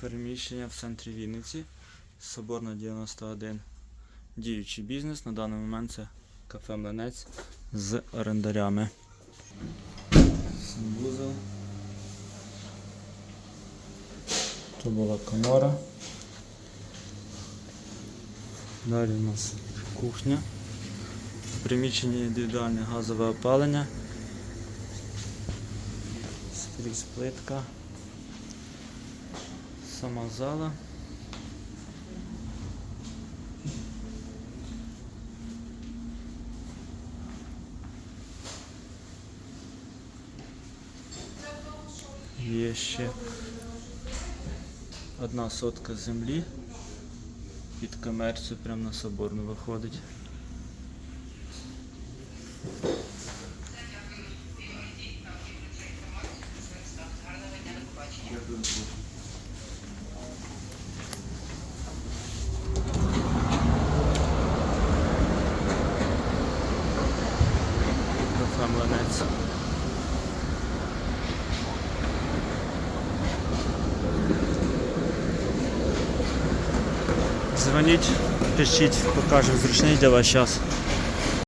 Переміщення в центрі Вінниці. Соборна 91. Діючий бізнес. На даний момент це кафе Млинець з орендарями. Санвузол. Тут була комора. Далі у нас кухня. В приміщенні індивідуальне газове опалення. Скрізь плитка. Сама зала. Є ще одна сотка землі. Під комерцію прямо на соборну виходить. Млинець. Дзвоніть, пишіть, покажемо зручний для вас час.